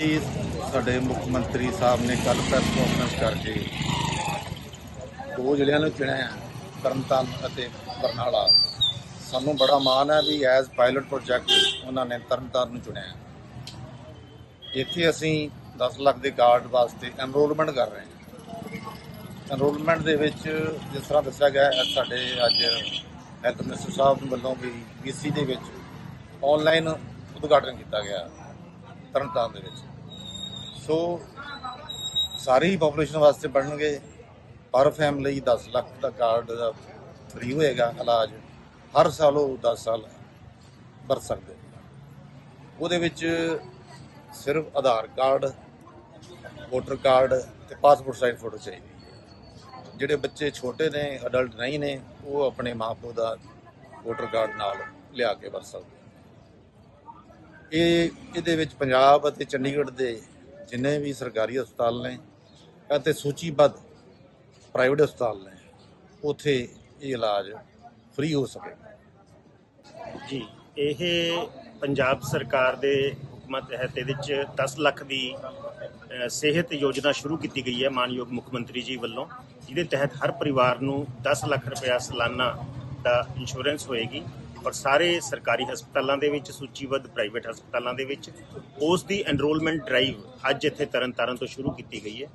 ਇਹ ਸਾਡੇ ਮੁੱਖ ਮੰਤਰੀ ਸਾਹਿਬ ਨੇ ਕੱਲ ਪ੍ਰੈਸ ਕਾਨਫਰੰਸ ਕਰਕੇ ਦੋ ਜ਼ਿਲ੍ਹਿਆਂ ਨੂੰ ਚੁਣਿਆ ਹੈ, ਤਰਨਤਾਰਨ ਅਤੇ ਬਰਨਾਲਾ। ਸਾਨੂੰ ਬੜਾ ਮਾਣ ਹੈ ਵੀ ਐਜ਼ ਪਾਇਲਟ ਪ੍ਰੋਜੈਕਟ ਉਹਨਾਂ ਨੇ ਤਰਨਤਾਰਨ ਨੂੰ ਚੁਣਿਆ ਹੈ। ਇੱਥੇ ਅਸੀਂ 10 ਲੱਖ ਦੇ ਕਾਰਡ ਵਾਸਤੇ ਐਨਰੋਲਮੈਂਟ ਕਰ ਰਹੇ ਹਾਂ। ਐਨਰੋਲਮੈਂਟ ਦੇ ਵਿੱਚ ਜਿਸ ਤਰ੍ਹਾਂ ਦੱਸਿਆ ਗਿਆ ਹੈ, ਸਾਡੇ ਅੱਜ ਹੈਲਥ ਮਿਨਿਸਟਰ ਸਾਹਿਬ ਵੱਲੋਂ ਵੀ BC ਦੇ ਵਿੱਚ ਆਨਲਾਈਨ ਉਦਘਾਟਨ ਕੀਤਾ ਗਿਆ ਤਰਨਤਾਰਨ ਦੇ ਵਿੱਚ। ਸੋ ਸਾਰੀ ਪੋਪੂਲੇਸ਼ਨ ਵਾਸਤੇ ਬਣਨਗੇ। ਪਰ ਫੈਮਿਲੀ 10 ਲੱਖ ਦਾ ਕਾਰਡ ਦਾ ਫ੍ਰੀ ਹੋਏਗਾ ਇਲਾਜ। ਹਰ ਸਾਲ ਉਹ 10 ਸਾਲ ਵਰਤ ਸਕਦੇ ਉਹਦੇ ਵਿੱਚ ਸਿਰਫ ਆਧਾਰ ਕਾਰਡ ਵੋਟਰ ਕਾਰਡ ਤੇ ਪਾਸਪੋਰਟ ਸਾਈਜ਼ ਫੋਟੋ ਚਾਹੀਦੀ ਹੈ। ਜਿਹੜੇ ਬੱਚੇ ਛੋਟੇ ਨੇ ਅਡਲਟ ਨਹੀਂ ਨੇ, ਉਹ ਆਪਣੇ ਮਾਪੇ ਦਾ ਵੋਟਰ ਕਾਰਡ ਨਾਲ ਲਿਆ ਕੇ ਵਰਤ ਸਕਦੇ ਇਹ ਇਹਦੇ ਵਿੱਚ ਪੰਜਾਬ ਅਤੇ ਚੰਡੀਗੜ੍ਹ ਦੇ ਜਿੰਨੇ ਵੀ ਸਰਕਾਰੀ ਹਸਪਤਾਲ ਨੇ ਅਤੇ ਸੂਚੀਬੱਧ ਪ੍ਰਾਈਵੇਟ ਹਸਪਤਾਲ ਨੇ, ਉਥੇ ਇਹ ਇਲਾਜ ਫ੍ਰੀ ਹੋ ਸਕੇ। ਜੀ, ਇਹ ਪੰਜਾਬ ਸਰਕਾਰ ਦੇ ਹੁਕਮਾਂ ਤਹਿਤ ਇਹਦੇ ਵਿੱਚ 10 ਲੱਖ ਦੀ ਸਿਹਤ ਯੋਜਨਾ ਸ਼ੁਰੂ ਕੀਤੀ ਗਈ ਹੈ ਮਾਨਯੋਗ ਮੁੱਖ ਮੰਤਰੀ ਜੀ ਵੱਲੋਂ, ਜਿਹਦੇ ਤਹਿਤ ਹਰ ਪਰਿਵਾਰ ਨੂੰ 10 ਲੱਖ ਰੁਪਇਆ ਸਾਲਾਨਾ ਦਾ ਇੰਸ਼ੋਰੈਂਸ ਹੋਏਗੀ। ਔਰ ਸਾਰੇ ਸਰਕਾਰੀ ਹਸਪਤਾਲਾਂ ਦੇ ਵਿੱਚ ਸੂਚੀਬੱਧ ਪ੍ਰਾਈਵੇਟ ਹਸਪਤਾਲਾਂ ਦੇ ਵਿੱਚ ਉਸ ਦੀ ਐਨਰੋਲਮੈਂਟ ਡਰਾਈਵ ਅੱਜ ਇੱਥੇ ਤਰਨਤਾਰਨ ਤੋਂ ਸ਼ੁਰੂ ਕੀਤੀ ਗਈ ਹੈ,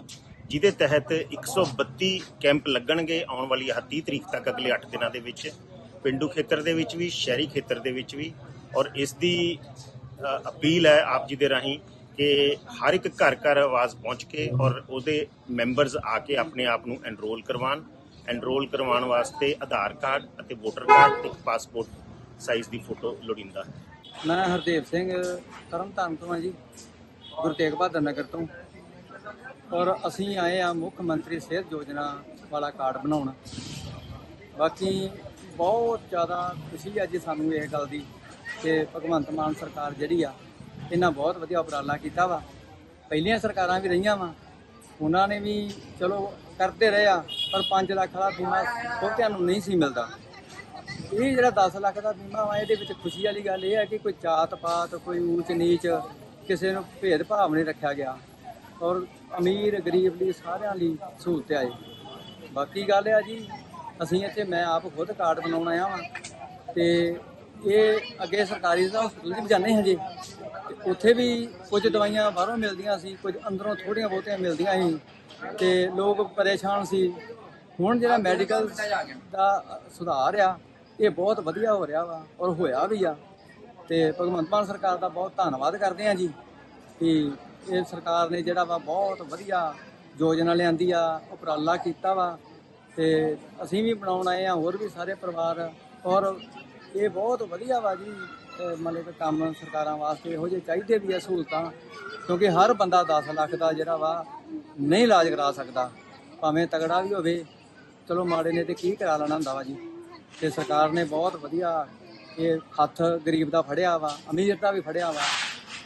ਜਿਹਦੇ ਤਹਿਤ 132 ਕੈਂਪ ਲੱਗਣਗੇ ਆਉਣ ਵਾਲੀ 31 ਤਰੀਕ ਤੱਕ, ਅਗਲੇ 8 ਦਿਨਾਂ ਦੇ ਵਿੱਚ। ਪਿੰਡੂ ਖੇਤਰ ਦੇ ਵਿੱਚ ਵੀ, ਸ਼ਹਿਰੀ ਖੇਤਰ ਦੇ ਵਿੱਚ ਵੀ। ਔਰ ਇਸ ਦੀ ਅਪੀਲ ਹੈ ਆਪ ਜੀ ਦੇ ਰਾਹੀਂ ਕਿ ਹਰ ਇੱਕ ਘਰ ਘਰ ਆਵਾਜ਼ ਪਹੁੰਚ ਕੇ ਔਰ ਉਹਦੇ ਮੈਂਬਰਸ ਆ ਕੇ ਆਪਣੇ ਆਪ ਨੂੰ ਐਨਰੋਲ ਕਰਵਾਉਣ। ਐਨਰੋਲ ਕਰਵਾਉਣ ਵਾਸਤੇ ਆਧਾਰ ਕਾਰਡ ਅਤੇ ਵੋਟਰ ਕਾਰਡ ਤੇ ਪਾਸਪੋਰਟ ਸਾਈਜ਼ ਦੀ ਫੋਟੋ ਲੋੜੀਂਦਾ ਹੈ। ਮੈਂ ਹਰਦੇਵ ਸਿੰਘ ਤਰਨਤਾਰਨ ਤੋਂ ਹਾਂ ਜੀ, ਗੁਰੂ ਤੇਗ ਬਹਾਦਰ ਨਗਰ ਤੋਂ। ਔਰ ਅਸੀਂ ਆਏ ਆ ਮੁੱਖ ਮੰਤਰੀ ਸਿਹਤ ਯੋਜਨਾ ਵਾਲਾ ਕਾਰਡ ਬਣਾਉਣ। ਬਾਕੀ ਬਹੁਤ ਜ਼ਿਆਦਾ ਖੁਸ਼ੀ ਹੈ ਜੀ ਸਾਨੂੰ ਇਹ ਗੱਲ ਦੀ ਕਿ ਭਗਵੰਤ ਮਾਨ ਸਰਕਾਰ ਜਿਹੜੀ ਆ, ਇਹਨਾਂ ਬਹੁਤ ਵਧੀਆ ਉਪਰਾਲਾ ਕੀਤਾ ਵਾ। ਪਹਿਲੀਆਂ ਸਰਕਾਰਾਂ ਵੀ ਰਹੀਆਂ ਵਾ, ਉਹਨਾਂ ਨੇ ਵੀ ਚਲੋ ਕਰਦੇ ਰਹੇ ਆ, ਪਰ 5 ਲੱਖ ਵਾਲਾ ਬੀਮਾ ਬਹੁਤਿਆਂ ਨੂੰ ਨਹੀਂ ਸੀ ਮਿਲਦਾ। ਇਹ ਜਿਹੜਾ 10 ਲੱਖ ਦਾ ਬੀਮਾ ਵਾ, ਇਹਦੇ ਵਿੱਚ ਖੁਸ਼ੀ ਵਾਲੀ ਗੱਲ ਇਹ ਹੈ ਕਿ ਕੋਈ ਜਾਤ ਪਾਤ ਕੋਈ ਊਚ ਨੀਚ ਕਿਸੇ ਨੂੰ ਭੇਦਭਾਵ ਨਹੀਂ ਰੱਖਿਆ ਗਿਆ। ਔਰ ਅਮੀਰ, ਗਰੀਬ ਲਈ ਸਾਰਿਆਂ ਲਈ ਸਹੂਲਤ ਆਏ ਬਾਕੀ ਗੱਲ ਆ ਜੀ, ਅਸੀਂ ਇੱਥੇ ਮੈਂ ਆਪ ਖੁਦ ਕਾਰਡ ਬਣਾਉਣ ਆਇਆ ਵਾਂ ਤੇ ਇਹ ਅੱਗੇ ਸਰਕਾਰੀ ਦਾ ਹਸਪਤਾਲ ਵੀ ਜਾਂਦੇ ਹਾਂ ਜੀ ਉੱਥੇ ਵੀ ਕੁਝ ਦਵਾਈਆਂ ਬਾਹਰੋਂ ਮਿਲਦੀਆਂ ਸੀ, ਕੁਝ ਅੰਦਰੋਂ ਥੋੜੀਆਂ ਬਹੁਤੀਆਂ ਮਿਲਦੀਆਂ ਸੀ ਤੇ ਲੋਕ ਪਰੇਸ਼ਾਨ ਸੀ। ਹੁਣ ਜਿਹੜਾ ਮੈਡੀਕਲ ਦਾ ਸੁਧਾਰ ਆ ਇਹ ਬਹੁਤ ਵਧੀਆ ਹੋ ਰਿਹਾ ਵਾ ਔਰ ਹੋਇਆ ਵੀ ਆ। ਤੇ ਭਗਵੰਤ ਮਾਨ ਸਰਕਾਰ ਦਾ ਬਹੁਤ ਧੰਨਵਾਦ ਕਰਦੇ ਆ ਜੀ ਕਿ ਇਹ ਸਰਕਾਰ ਨੇ ਜਿਹੜਾ ਵਾ ਬਹੁਤ ਵਧੀਆ ਯੋਜਨਾ ਲਿਆਂਦੀ ਆ, ਉਪਰਾਲਾ ਕੀਤਾ ਵਾ। ਤੇ ਅਸੀਂ ਵੀ ਬਣਾਉਣ ਆਏ ਆ, ਹੋਰ ਵੀ ਸਾਰੇ ਪਰਿਵਾਰ। ਔਰ ਇਹ ਬਹੁਤ ਵਧੀਆ ਵਾ ਜੀ ਮਤਲਬ ਕਿ ਕੰਮ ਸਰਕਾਰਾਂ ਵਾਸਤੇ ਇਹੋ ਜਿਹੇ ਚਾਹੀਦੇ ਵੀ ਆ ਸਹੂਲਤਾਂ, ਕਿਉਂਕਿ ਹਰ ਬੰਦਾ 10 ਲੱਖ ਦਾ ਜਿਹੜਾ ਵਾ ਨਹੀਂ ਇਲਾਜ ਕਰਾ ਸਕਦਾ। ਭਾਵੇਂ ਤਗੜਾ ਵੀ ਹੋਵੇ, ਚਲੋ ਮਾੜੇ ਨੇ ਤੇ ਕੀ ਕਰਾ ਲੈਣਾ ਹੁੰਦਾ ਵਾ ਜੀ। ਤੇ ਸਰਕਾਰ ਨੇ ਬਹੁਤ ਵਧੀਆ ਇਹ ਹੱਥ ਗਰੀਬ ਦਾ ਫੜਿਆ ਵਾ ਅਮੀਰ ਦਾ ਵੀ ਫੜਿਆ ਵਾ।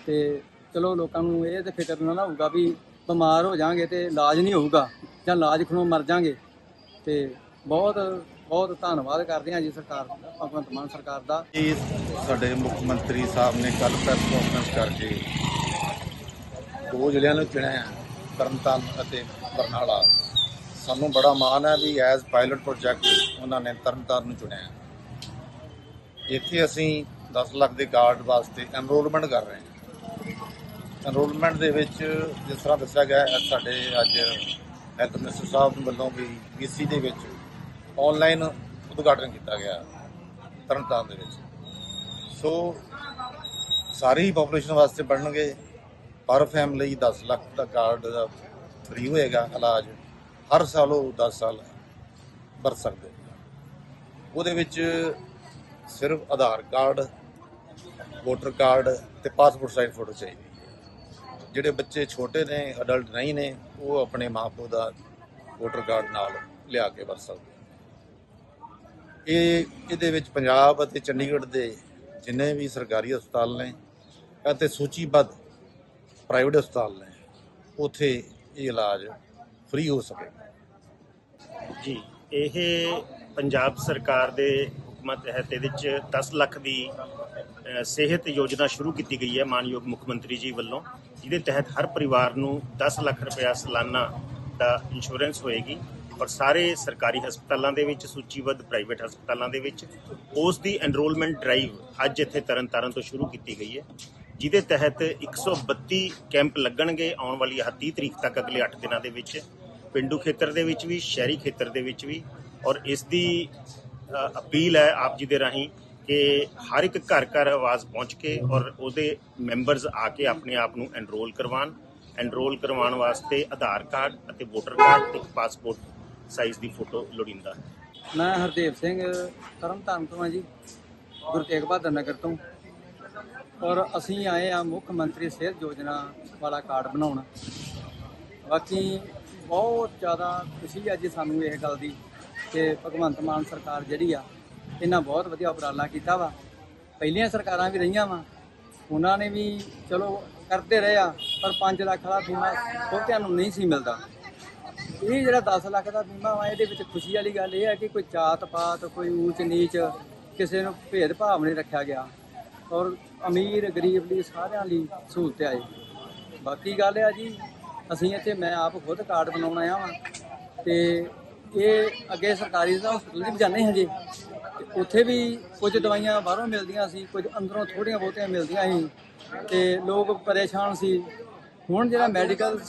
ਤੇ ਚਲੋ ਲੋਕਾਂ ਨੂੰ ਇਹ ਤੇ ਫਿਕਰ ਨਾ ਹੋਊਗਾ ਵੀ ਬਿਮਾਰ ਹੋ ਜਾਾਂਗੇ ਤੇ ਇਲਾਜ ਨਹੀਂ ਹੋਊਗਾ ਜਾਂ ਇਲਾਜ ਖਣੋਂ ਮਰ ਜਾਾਂਗੇ। ਤੇ ਬਹੁਤ ਬਹੁਤ ਧੰਨਵਾਦ ਕਰਦੇ ਹਾਂ ਜੀ ਸਰਕਾਰ ਦਾ ਭਗਵੰਤ ਮਾਨ ਸਰਕਾਰ ਦਾ। ਇਹ ਸਾਡੇ ਮੁੱਖ ਮੰਤਰੀ ਸਾਹਿਬ ਨੇ ਕੱਲ ਪ੍ਰੈਸ ਕਾਨਫਰੰਸ ਕਰਕੇ ਦੋ ਜ਼ਿਲ੍ਹਿਆਂ ਨੂੰ ਚੁਣਿਆ ਹੈ, ਤਰਨਤਾਰਨ ਅਤੇ ਬਰਨਾਲਾ। ਸਾਨੂੰ ਬੜਾ ਮਾਣ ਹੈ ਵੀ ਐਜ਼ ਪਾਇਲਟ ਪ੍ਰੋਜੈਕਟ ਉਹਨਾਂ ਨੇ ਤਰਨਤਾਰਨ ਨੂੰ ਚੁਣਿਆ। ਇੱਥੇ ਅਸੀਂ 10 ਲੱਖ ਦੇ ਕਾਰਡ ਵਾਸਤੇ ਐਨਰੋਲਮੈਂਟ ਕਰ ਰਹੇ ਹਾਂ। ਐਨਰੋਲਮੈਂਟ ਦੇ ਵਿੱਚ ਜਿਸ ਤਰ੍ਹਾਂ ਦੱਸਿਆ ਗਿਆ ਹੈ, ਸਾਡੇ ਅੱਜ ਹੈਲਥ ਮਿਨਿਸਟਰ ਸਾਹਿਬ ਵੱਲੋਂ ਵੀ ਵੀਸੀ ਦੇ ਵਿੱਚ ਆਨਲਾਈਨ ਉਦਘਾਟਨ ਕੀਤਾ ਗਿਆ ਤਰਨਤਾਰਨ ਦੇ ਵਿੱਚ। ਸੋ ਸਾਰੀ ਪੋਪੂਲੇਸ਼ਨ ਵਾਸਤੇ ਬਣਨਗੇ। ਪਰ ਫੈਮਿਲੀ 10 ਲੱਖ ਦਾ ਕਾਰਡ ਦਾ ਫ੍ਰੀ ਹੋਏਗਾ ਇਲਾਜ ਹਰ ਸਾਲ ਉਹ 10 ਸਾਲ ਵਰਤ ਸਕਦੇ। ਉਹਦੇ ਵਿੱਚ ਸਿਰਫ ਆਧਾਰ ਕਾਰਡ, ਵੋਟਰ ਕਾਰਡ ਤੇ ਪਾਸਪੋਰਟ ਸਾਈਜ਼ ਫੋਟੋ ਚਾਹੀਦੀ ਹੈ। ਜਿਹੜੇ ਬੱਚੇ ਛੋਟੇ ਨੇ ਅਡਲਟ ਨਹੀਂ ਨੇ, ਉਹ ਆਪਣੇ ਮਾਪੇ ਦਾ ਵੋਟਰ ਕਾਰਡ ਨਾਲ ਲਿਆ ਕੇ ਵਰਤ ਸਕਦੇ ਇਹ ਇਹਦੇ ਵਿੱਚ ਪੰਜਾਬ ਅਤੇ ਚੰਡੀਗੜ੍ਹ ਦੇ ਜਿੰਨੇ ਵੀ ਸਰਕਾਰੀ ਹਸਪਤਾਲ ਨੇ ਅਤੇ ਸੂਚੀਬੱਧ ਪ੍ਰਾਈਵੇਟ ਹਸਪਤਾਲ ਨੇ, ਉਥੇ ਇਹ ਇਲਾਜ ਫ੍ਰੀ ਹੋ ਸਕੇ ਜੀ, ਇਹ ਪੰਜਾਬ ਸਰਕਾਰ ਦੇ ਹੁਕਮਾਂ ਤਹਿਤ ਇਹਦੇ ਵਿੱਚ 10 ਲੱਖ ਦੀ ਸਿਹਤ ਯੋਜਨਾ ਸ਼ੁਰੂ ਕੀਤੀ ਗਈ ਹੈ ਮਾਨਯੋਗ ਮੁੱਖ ਮੰਤਰੀ ਜੀ ਵੱਲੋਂ। ਜਿਹਦੇ ਤਹਿਤ ਹਰ ਪਰਿਵਾਰ ਨੂੰ 10 ਲੱਖ ਰੁਪਇਆ ਸਾਲਾਨਾ ਦਾ ਇੰਸ਼ੋਰੈਂਸ ਹੋਏਗੀ ਔਰ ਸਾਰੇ ਸਰਕਾਰੀ ਹਸਪਤਾਲਾਂ ਦੇ ਵਿੱਚ, ਸੂਚੀਬੱਧ ਪ੍ਰਾਈਵੇਟ ਹਸਪਤਾਲਾਂ ਦੇ ਵਿੱਚ ਉਸ ਦੀ ਐਨਰੋਲਮੈਂਟ ਡਰਾਈਵ ਅੱਜ ਇੱਥੇ ਤਰਨਤਾਰਨ ਤੋਂ ਸ਼ੁਰੂ ਕੀਤੀ ਗਈ ਹੈ। ਜਿਹਦੇ ਤਹਿਤ 132 ਕੈਂਪ ਲੱਗਣਗੇ ਆਉਣ ਵਾਲੀ 30 ਤਰੀਕ ਤੱਕ ਅਗਲੇ 8 ਦਿਨਾਂ ਦੇ ਵਿੱਚ। ਪਿੰਡੂ ਖੇਤਰ ਦੇ ਵਿੱਚ ਵੀ, ਸ਼ਹਿਰੀ ਖੇਤਰ ਦੇ ਵਿੱਚ ਵੀ ਔਰ ਇਸ ਦੀ ਅਪੀਲ ਹੈ ਆਪ ਜੀ ਦੇ ਰਾਹੀਂ ਕਿ ਹਰ ਇੱਕ ਘਰ ਘਰ ਆਵਾਜ਼ ਪਹੁੰਚ ਕੇ ਔਰ ਉਹਦੇ ਮੈਂਬਰਸ ਆ ਕੇ ਆਪਣੇ ਆਪ ਨੂੰ ਐਨਰੋਲ ਕਰਵਾਉਣ। ਐਨਰੋਲ ਕਰਵਾਉਣ ਵਾਸਤੇ ਆਧਾਰ ਕਾਰਡ ਅਤੇ ਵੋਟਰ ਕਾਰਡ ਤੇ ਪਾਸਪੋਰਟ ਸਾਈਜ਼ ਦੀ ਫੋਟੋ ਲੋੜੀਂਦਾ ਹੈ। ਮੈਂ ਹਰਦੇਵ ਸਿੰਘ, ਤਰਨਤਾਰਨ ਤੋਂ ਹਾਂ ਜੀ, ਗੁਰੂ ਤੇਗ ਬਹਾਦਰ ਨਗਰ ਤੋਂ। ਔਰ ਅਸੀਂ ਆਏ ਆ ਮੁੱਖ ਮੰਤਰੀ ਸਿਹਤ ਯੋਜਨਾ ਵਾਲਾ ਕਾਰਡ ਬਣਾਉਣ। ਬਾਕੀ ਬਹੁਤ ਜ਼ਿਆਦਾ ਖੁਸ਼ੀ ਅੱਜ ਸਾਨੂੰ ਇਹ ਗੱਲ ਦੀ। ਕਿ ਭਗਵੰਤ ਮਾਨ ਸਰਕਾਰ ਜਿਹੜੀ ਆ, ਇਹਨਾਂ ਬਹੁਤ ਵਧੀਆ ਉਪਰਾਲਾ ਕੀਤਾ ਵਾ। ਪਹਿਲੀਆਂ ਸਰਕਾਰਾਂ ਵੀ ਰਹੀਆਂ ਵਾ। ਉਹਨਾਂ ਨੇ ਵੀ ਚਲੋ ਕਰਦੇ ਰਹੇ ਆ, ਪਰ 5 ਲੱਖ ਵਾਲਾ ਬੀਮਾ ਬਹੁਤਿਆਂ ਨੂੰ ਨਹੀਂ ਸੀ ਮਿਲਦਾ। ਇਹ ਜਿਹੜਾ 10 ਲੱਖ ਦਾ ਬੀਮਾ ਵਾ, ਇਹਦੇ ਵਿੱਚ ਖੁਸ਼ੀ ਵਾਲੀ ਗੱਲ ਇਹ ਹੈ ਕਿ ਕੋਈ ਜਾਤ ਪਾਤ ਕੋਈ ਊਚ ਨੀਚ ਕਿਸੇ ਨੂੰ ਭੇਦ ਭਾਵ ਨਹੀਂ ਰੱਖਿਆ ਗਿਆ। ਔਰ ਅਮੀਰ, ਗਰੀਬ ਲਈ ਸਾਰਿਆਂ ਲਈ ਸਹੂਲਤ ਆਏ ਬਾਕੀ ਗੱਲ ਆ ਜੀ, ਅਸੀਂ ਇੱਥੇ ਮੈਂ ਆਪ ਖੁਦ ਕਾਰਡ ਬਣਾਉਣ ਆਇਆ ਵਾਂ ਤੇ ਇਹ ਅੱਗੇ ਸਰਕਾਰੀ ਦਾ ਹਸਪਤਾਲ ਵੀ ਜਾਂਦੇ ਹਾਂ ਜੀ ਉੱਥੇ ਵੀ ਕੁਝ ਦਵਾਈਆਂ ਬਾਹਰੋਂ ਮਿਲਦੀਆਂ ਸੀ, ਕੁਝ ਅੰਦਰੋਂ ਥੋੜੀਆਂ ਬਹੁਤੀਆਂ ਮਿਲਦੀਆਂ ਸੀ। ਤੇ ਲੋਕ ਪਰੇਸ਼ਾਨ ਸੀ। ਹੁਣ ਜਿਹੜਾ ਮੈਡੀਕਲ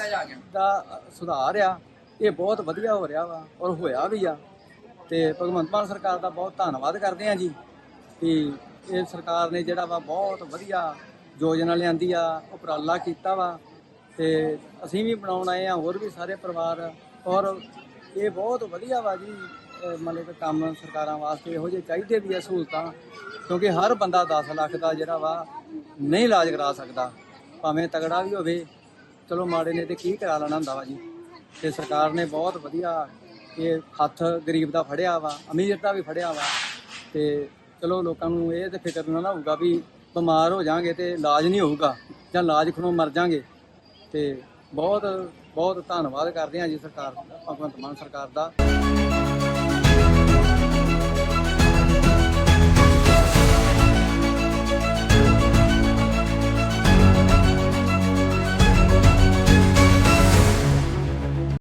ਦਾ ਸੁਧਾਰ ਆ, ਇਹ ਬਹੁਤ ਵਧੀਆ ਹੋ ਰਿਹਾ ਵਾ ਔਰ ਹੋਇਆ ਵੀ ਆ। ਤੇ ਭਗਵੰਤ ਮਾਨ ਸਰਕਾਰ ਦਾ ਬਹੁਤ ਧੰਨਵਾਦ ਕਰਦੇ ਆ ਜੀ ਕਿ ਇਹ ਸਰਕਾਰ ਨੇ ਜਿਹੜਾ ਵਾ ਬਹੁਤ ਵਧੀਆ ਯੋਜਨਾ ਲਿਆਂਦੀ ਆ, ਉਪਰਾਲਾ ਕੀਤਾ ਵਾ। ਤੇ ਅਸੀਂ ਵੀ ਬਣਾਉਣ ਆਏ ਆ ਹੋਰ ਵੀ ਸਾਰੇ ਪਰਿਵਾਰ ਔਰ ਇਹ ਬਹੁਤ ਵਧੀਆ ਵਾ ਜੀ ਮਤਲਬ ਕਿ ਕੰਮ ਸਰਕਾਰਾਂ ਵਾਸਤੇ ਇਹੋ ਜਿਹੇ ਚਾਹੀਦੇ ਵੀ ਆ ਸਹੂਲਤਾਂ, ਕਿਉਂਕਿ ਹਰ ਬੰਦਾ 10 ਲੱਖ ਦਾ ਜਿਹੜਾ ਵਾ ਨਹੀਂ ਇਲਾਜ ਕਰਾ ਸਕਦਾ, ਭਾਵੇਂ ਤਗੜਾ ਵੀ ਹੋਵੇ। ਚਲੋ ਮਾੜੇ ਨੇ ਤੇ ਕੀ ਕਰਾ ਲੈਣਾ ਹੁੰਦਾ ਵਾ ਜੀ। ਤੇ ਸਰਕਾਰ ਨੇ ਬਹੁਤ ਵਧੀਆ ਇਹ ਹੱਥ ਗਰੀਬ ਦਾ ਫੜਿਆ ਵਾ, ਅਮੀਰ ਦਾ ਵੀ ਫੜਿਆ ਵਾ। ਤੇ ਚਲੋ ਲੋਕਾਂ ਨੂੰ ਇਹ ਤੇ ਫਿਕਰ ਨਾ ਨਾ ਹੋਊਗਾ ਵੀ ਬਿਮਾਰ ਹੋ ਜਾਾਂਗੇ ਤੇ ਇਲਾਜ ਨਹੀਂ ਹੋਊਗਾ, ਜਾਂ ਇਲਾਜ ਖਣੋਂ ਮਰ ਜਾਾਂਗੇ। ਤੇ ਬਹੁਤ ਬਹੁਤ ਧੰਨਵਾਦ ਕਰਦੇ ਹਾਂ ਜੀ ਸਰਕਾਰ ਭਗਵੰਤ ਮਾਨ ਸਰਕਾਰ ਦਾ।